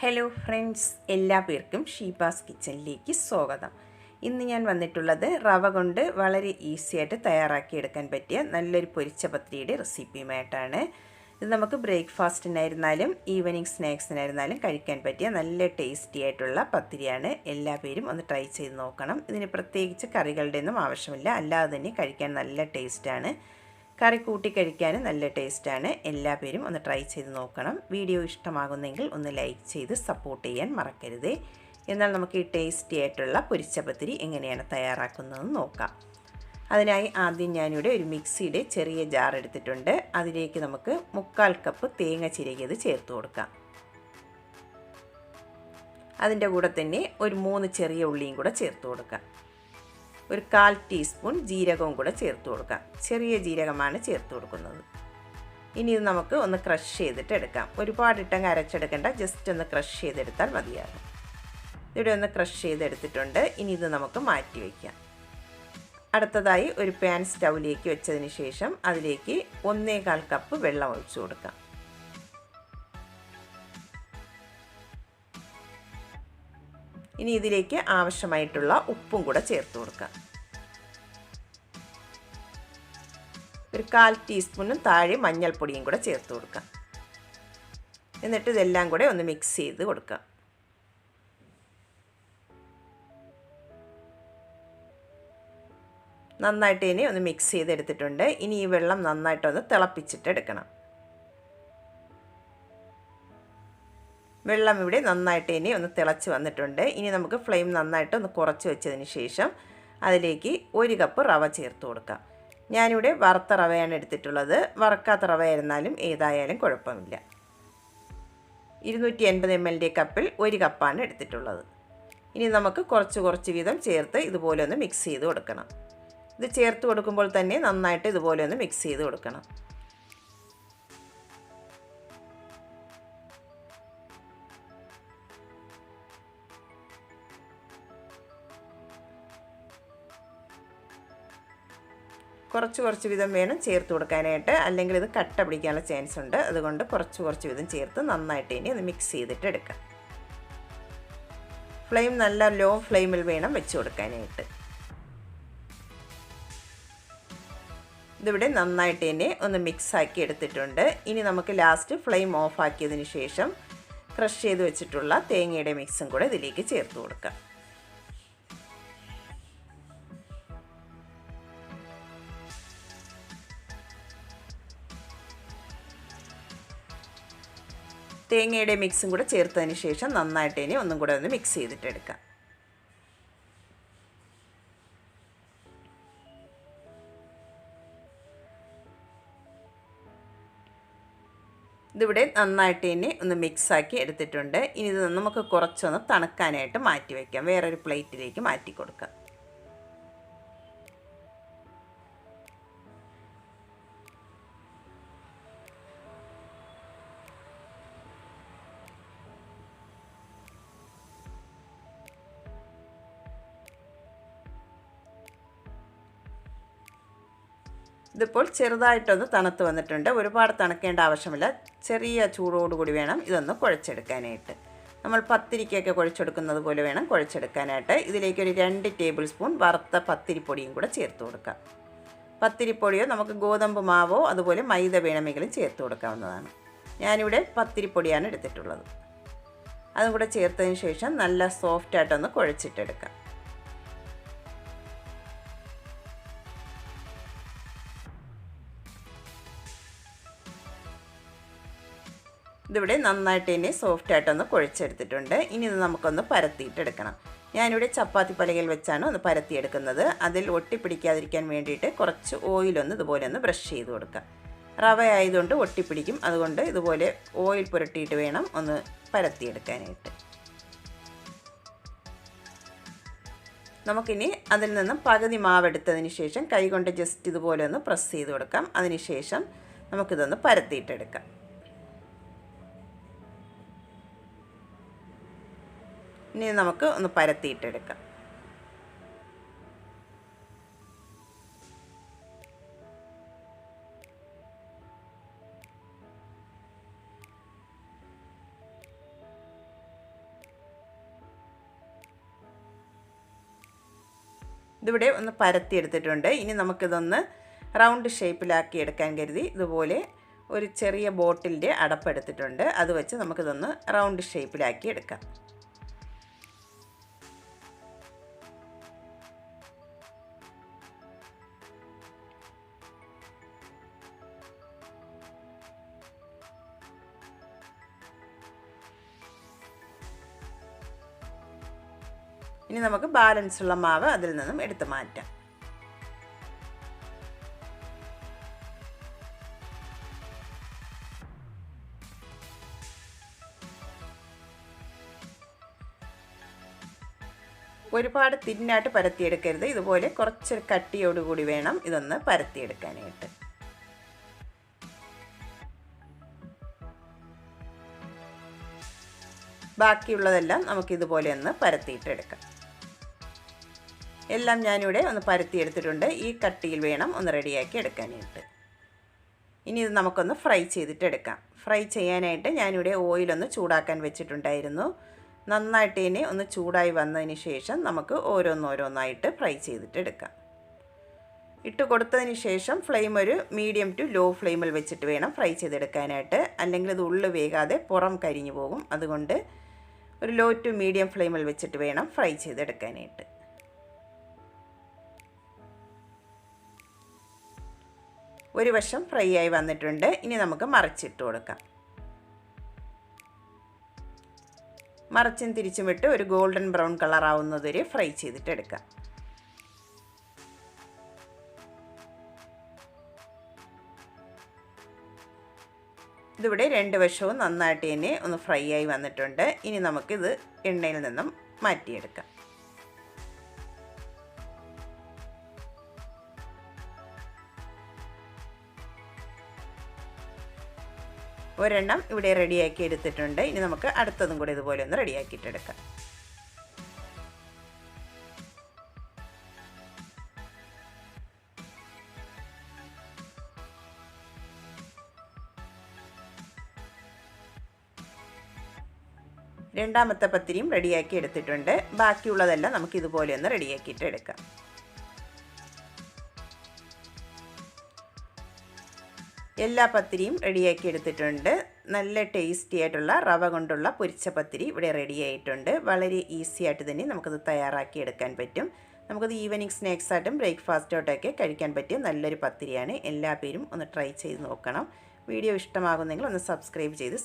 Hello friends എല്ലാ പേർക്കും ഷീബാസ് കിച്ചണിലേക്ക് സ്വാഗതം. ഇന്ന് ഞാൻ വന്നിട്ടുള്ളത് റവ കൊണ്ട് വളരെ ഈസി ആയിട്ട് തയ്യാറാക്കിയെടുക്കാൻ പറ്റിയ നല്ലൊരു പൊരിച്ച പത്രിയുടെ റെസിപ്പിയുമായിട്ടാണ് ഇത് നമുക്ക് ബ്രേക്ക്ഫാസ്റ്റിനായിരുന്നാലും ഈവനിങ് സ്നാക്സിനായിരുന്നാലും കഴിക്കാൻ പറ്റിയ നല്ല ടേസ്റ്റി ആയിട്ടുള്ള പത്തിരിയാണ്. എല്ലാ പേരും ഒന്ന് ട്രൈ ചെയ്ത് നോക്കണം. ഇതിന് പ്രത്യേകിച്ച് കറികളുടെ ഒന്നും ആവശ്യമില്ല. അല്ലാതെ തന്നെ കഴിക്കാൻ നല്ല ടേസ്റ്റാണ് കറി കൂട്ടി കഴിക്കാനും നല്ല ടേസ്റ്റാണ്. എല്ലാ പേരും ഒന്ന് ട്രൈ ചെയ്ത് നോക്കണം. വീഡിയോ ഇഷ്ടമാകുന്നെങ്കിൽ ഒന്ന് ലൈക്ക് ചെയ്ത് സപ്പോർട്ട് ചെയ്യാൻ മറക്കരുത്. എന്നാൽ നമുക്ക് ഈ ടേസ്റ്റി ആയിട്ടുള്ള പൊരിച്ചപത്തിരി എങ്ങനെയാണ് തയ്യാറാക്കുന്നതെന്ന് നോക്കാം. അതിനായി ആദ്യം ഞാനിവിടെ ഒരു മിക്സിയുടെ ചെറിയ ജാർ എടുത്തിട്ടുണ്ട്. അതിലേക്ക് നമുക്ക് മുക്കാൽ കപ്പ് തേങ്ങ ചിരകിയത് ചേർത്ത് കൊടുക്കാം. അതിന്റെ കൂടെ തന്നെ ഒരു മൂന്ന് ചെറിയ ഉള്ളിയും കൂടെ ചേർത്ത് കൊടുക്കാം. ഒരു കാൽ ടീസ്പൂൺ ജീരകവും കൂടെ ചേർത്ത് കൊടുക്കാം ചെറിയ ജീരകമാണ് ചേർത്ത് കൊടുക്കുന്നത്. ഇനി ഇത് നമുക്ക് ഒന്ന് ക്രഷ് ചെയ്തിട്ട് എടുക്കാം. ഒരുപാട് ഇട്ടങ്ങ് അരച്ചെടുക്കേണ്ട ജസ്റ്റ് ഒന്ന് ക്രഷ് ചെയ്തെടുത്താൽ മതിയാകും. ഇവിടെ ഒന്ന് ക്രഷ് ചെയ്തെടുത്തിട്ടുണ്ട്. ഇനി ഇത് നമുക്ക് മാറ്റി വയ്ക്കാം അടുത്തതായി ഒരു പാൻ സ്റ്റൗവിലേക്ക് വെച്ചതിന് ശേഷം അതിലേക്ക് ഒന്നേകാൽ കപ്പ് വെള്ളം ഒഴിച്ചു കൊടുക്കാം. ഇനി ഇതിലേക്ക് ആവശ്യമായിട്ടുള്ള ഉപ്പും കൂടെ ചേർത്ത് കൊടുക്കുക ഒരു കാൽ ടീസ്പൂണും താഴെ മഞ്ഞൾപ്പൊടിയും കൂടെ ചേർത്ത് കൊടുക്കുക എന്നിട്ട് ഇതെല്ലാം കൂടെ ഒന്ന് മിക്സ് ചെയ്ത് കൊടുക്കുക നന്നായിട്ട് ഇനി ഒന്ന് മിക്സ് ചെയ്തെടുത്തിട്ടുണ്ട്. ഇനി ഈ വെള്ളം നന്നായിട്ടൊന്ന് തിളപ്പിച്ചിട്ട് എടുക്കണം വെള്ളം ഇവിടെ നന്നായിട്ട് ഇനി ഒന്ന് തിളച്ച് വന്നിട്ടുണ്ട്. ഇനി നമുക്ക് ഫ്ലെയിം നന്നായിട്ട് ഒന്ന് കുറച്ച് വെച്ചതിന് ശേഷം അതിലേക്ക് ഒരു കപ്പ് റവ ചേർത്ത് കൊടുക്കാം. ഞാനിവിടെ വറുത്ത റവയാണ് എടുത്തിട്ടുള്ളത്. വറക്കാത്ത റവ ആയിരുന്നാലും ഏതായാലും കുഴപ്പമില്ല. ഇരുന്നൂറ്റി എൺപത് എം എല്ലിന്റെ കപ്പിൽ ഒരു കപ്പാണ് എടുത്തിട്ടുള്ളത്. ഇനി നമുക്ക് കുറച്ച് കുറച്ച് വീതം ചേർത്ത് ഇതുപോലെ ഒന്ന് മിക്സ് ചെയ്ത് കൊടുക്കണം. ഇത് ചേർത്ത് കൊടുക്കുമ്പോൾ തന്നെ നന്നായിട്ട് ഇതുപോലെ ഒന്ന് മിക്സ് ചെയ്ത് കൊടുക്കണം. കുറച്ച് കുറച്ച് വീതം വേണം ചേർത്ത് കൊടുക്കാനായിട്ട്. അല്ലെങ്കിൽ ഇത് കട്ട പിടിക്കാനുള്ള ചാൻസ് ഉണ്ട്. അതുകൊണ്ട് കുറച്ച് കുറച്ച് വീതം ചേർത്ത് നന്നായിട്ട് ഇനി അത് മിക്സ് ചെയ്തിട്ട് എടുക്കാം. ഫ്ലെയിം നല്ല ലോ ഫ്ലെയിമിൽ വേണം വെച്ച് കൊടുക്കാനായിട്ട്. ഇതിവിടെ നന്നായിട്ട് തന്നെ ഒന്ന് മിക്സ് ആക്കി എടുത്തിട്ടുണ്ട്. ഇനി നമുക്ക് ലാസ്റ്റ് ഫ്ലെയിം ഓഫാക്കിയതിന് ശേഷം ക്രഷ് ചെയ്ത് വെച്ചിട്ടുള്ള തേങ്ങയുടെ മിക്സും കൂടെ ഇതിലേക്ക് ചേർത്ത് കൊടുക്കാം. തേങ്ങയുടെ മിക്സും കൂടെ ചേർത്തതിന് ശേഷം നന്നായിട്ട് ഇനി ഒന്നും കൂടെ ഒന്ന് മിക്സ് ചെയ്തിട്ടെടുക്കാം. ഇതിവിടെ നന്നായിട്ട് ഇനി ഒന്ന് മിക്സാക്കി എടുത്തിട്ടുണ്ട്. ഇനി ഇത് നമുക്ക് കുറച്ചൊന്ന് തണുക്കാനായിട്ട് മാറ്റി വയ്ക്കാം വേറൊരു പ്ലേറ്റിലേക്ക് മാറ്റി കൊടുക്കാം. ഇതിപ്പോൾ ചെറുതായിട്ടൊന്ന് തണുത്ത് വന്നിട്ടുണ്ട്. ഒരുപാട് തണുക്കേണ്ട ആവശ്യമില്ല. ചെറിയ ചൂടോടുകൂടി വേണം ഇതൊന്ന് കുഴച്ചെടുക്കാനായിട്ട്. നമ്മൾ പത്തിരിക്കൊക്കെ കുഴച്ചെടുക്കുന്നത് പോലെ വേണം കുഴച്ചെടുക്കാനായിട്ട്. ഇതിലേക്ക് ഒരു രണ്ട് ടേബിൾ സ്പൂൺ വറുത്ത പത്തിരിപ്പൊടിയും കൂടെ ചേർത്ത് കൊടുക്കാം. പത്തിരിപ്പൊടിയോ നമുക്ക് ഗോതമ്പ് മാവോ അതുപോലെ മൈദ വേണമെങ്കിലും ചേർത്ത് കൊടുക്കാവുന്നതാണ്. ഞാനിവിടെ പത്തിരിപ്പൊടിയാണ് എടുത്തിട്ടുള്ളത്. അതും കൂടെ ചേർത്തതിന് ശേഷം നല്ല സോഫ്റ്റായിട്ടൊന്ന് കുഴച്ചിട്ടെടുക്കാം. ഇതിവിടെ നന്നായിട്ട് തന്നെ സോഫ്റ്റ് ആയിട്ടൊന്ന് കുഴച്ചെടുത്തിട്ടുണ്ട്. ഇനി ഇത് നമുക്കൊന്ന് പരത്തിയിട്ടെടുക്കണം. ഞാനിവിടെ ചപ്പാത്തി പലകയിൽ വെച്ചാണ് ഒന്ന് പരത്തിയെടുക്കുന്നത്. അതിൽ ഒട്ടിപ്പിടിക്കാതിരിക്കാൻ വേണ്ടിയിട്ട് കുറച്ച് ഓയിലൊന്ന് ഇതുപോലെ ഒന്ന് ബ്രഷ് ചെയ്ത് കൊടുക്കുക. റവ ആയതുകൊണ്ട് ഒട്ടിപ്പിടിക്കും. അതുകൊണ്ട് ഇതുപോലെ ഓയിൽ പുരട്ടിയിട്ട് വേണം ഒന്ന് പരത്തിയെടുക്കാനായിട്ട്. നമുക്കിനി അതിൽ നിന്നും പകുതി മാവെടുത്തതിന് ശേഷം കൈകൊണ്ട് ജസ്റ്റ് ഇതുപോലെ ഒന്ന് പ്രസ് ചെയ്ത് കൊടുക്കാം. അതിനുശേഷം നമുക്കിതൊന്ന് പരത്തിയിട്ടെടുക്കാം. ഇനി നമുക്ക് ഒന്ന് പരത്തിയിട്ടെടുക്കാം. ഇതിവിടെ ഒന്ന് പരത്തിയെടുത്തിട്ടുണ്ട്. ഇനി നമുക്കിതൊന്ന് റൗണ്ട് ഷേപ്പിലാക്കി എടുക്കാൻ കരുതി ഇതുപോലെ ഒരു ചെറിയ ബോട്ടിലിന്റെ അടപ്പെടുത്തിട്ടുണ്ട് അത് വെച്ച് നമുക്കിതൊന്ന് റൗണ്ട് ഷേപ്പിലാക്കി എടുക്കാം. ഇനി നമുക്ക് ബാലൻസ് ഉള്ള മാവ് അതിൽ നിന്നും എടുത്തു മാറ്റാം. ഒരുപാട് തിന്നായിട്ട് പരത്തിയെടുക്കരുത്. ഇതുപോലെ കുറച്ച് കട്ടിയോടുകൂടി വേണം ഇതൊന്ന് പരത്തിയെടുക്കാനായിട്ട്. ബാക്കിയുള്ളതെല്ലാം നമുക്കിതുപോലെ ഒന്ന് പരത്തിയിട്ടെടുക്കാം. എല്ലാം ഞാനിവിടെ ഒന്ന് പരത്തിയെടുത്തിട്ടുണ്ട്. ഈ കട്ടിയിൽ വേണം ഒന്ന് റെഡിയാക്കി എടുക്കാനായിട്ട്. ഇനി ഇത് നമുക്കൊന്ന് ഫ്രൈ ചെയ്തിട്ടെടുക്കാം ഫ്രൈ ചെയ്യാനായിട്ട് ഞാനിവിടെ ഓയിലൊന്ന് ചൂടാക്കാൻ വെച്ചിട്ടുണ്ടായിരുന്നു. നന്നായിട്ട് ഇനി ഒന്ന് ചൂടായി വന്നതിന് ശേഷം നമുക്ക് ഓരോന്നോരോന്നായിട്ട് ഫ്രൈ ചെയ്തിട്ടെടുക്കാം ഇട്ട് കൊടുത്തതിന് ശേഷം ഫ്ലെയിം ഒരു മീഡിയം ടു ലോ ഫ്ലെയിമിൽ വെച്ചിട്ട് വേണം ഫ്രൈ ചെയ്തെടുക്കാനായിട്ട്. അല്ലെങ്കിൽ ഇത് ഉള്ളു വേകാതെ പുറം കരിഞ്ഞു പോകും. അതുകൊണ്ട് ഒരു ലോ ടു മീഡിയം ഫ്ലെയിമിൽ വെച്ചിട്ട് വേണം ഫ്രൈ ചെയ്തെടുക്കാനായിട്ട്. ഒരു വശം ഫ്രൈ ആയി വന്നിട്ടുണ്ട്. ഇനി നമുക്ക് മറിച്ചിട്ട് കൊടുക്കാം. മറിച്ചും തിരിച്ചും വിട്ട് ഒരു ഗോൾഡൻ ബ്രൗൺ കളർ ആവുന്നതുവരെ ഫ്രൈ ചെയ്തിട്ട് എടുക്കാം. ഇതിവിടെ രണ്ട് വശവും നന്നായിട്ട് തന്നെ ഒന്ന് ഫ്രൈ ആയി വന്നിട്ടുണ്ട്. ഇനി നമുക്കിത് എണ്ണയിൽ നിന്നും മാറ്റിയെടുക്കാം. ഒരെണ്ണം ഇവിടെ റെഡിയാക്കി എടുത്തിട്ടുണ്ട്. ഇനി നമുക്ക് അടുത്തതും കൂടി ഇതുപോലെ ഒന്ന് റെഡിയാക്കിയിട്ടെടുക്കാം രണ്ടാമത്തെ പത്തിരിയും റെഡിയാക്കി എടുത്തിട്ടുണ്ട്. ബാക്കിയുള്ളതെല്ലാം നമുക്ക് ഇതുപോലെ ഒന്ന് റെഡിയാക്കിയിട്ട് എടുക്കാം. എല്ലാ പത്തിരിയും റെഡിയാക്കി എടുത്തിട്ടുണ്ട്. നല്ല ടേസ്റ്റി ആയിട്ടുള്ള റവ കൊണ്ടുള്ള പൊരിച്ച പത്തിരി ഇവിടെ റെഡി ആയിട്ടുണ്ട്. വളരെ ഈസി ആയിട്ട് തന്നെ നമുക്കത് തയ്യാറാക്കി എടുക്കാൻ പറ്റും. നമുക്കത് ഈവനിങ് സ്നാക്സ് ബ്രേക്ക്ഫാസ്റ്റോട്ടൊക്കെ കഴിക്കാൻ പറ്റിയ നല്ലൊരു പത്തിരിയാണ്. എല്ലാ പേരും ഒന്ന് ട്രൈ ചെയ്ത് നോക്കണം. വീഡിയോ ഇഷ്ടമാകുന്നെങ്കിൽ ഒന്ന് സബ്സ്ക്രൈബ് ചെയ്ത്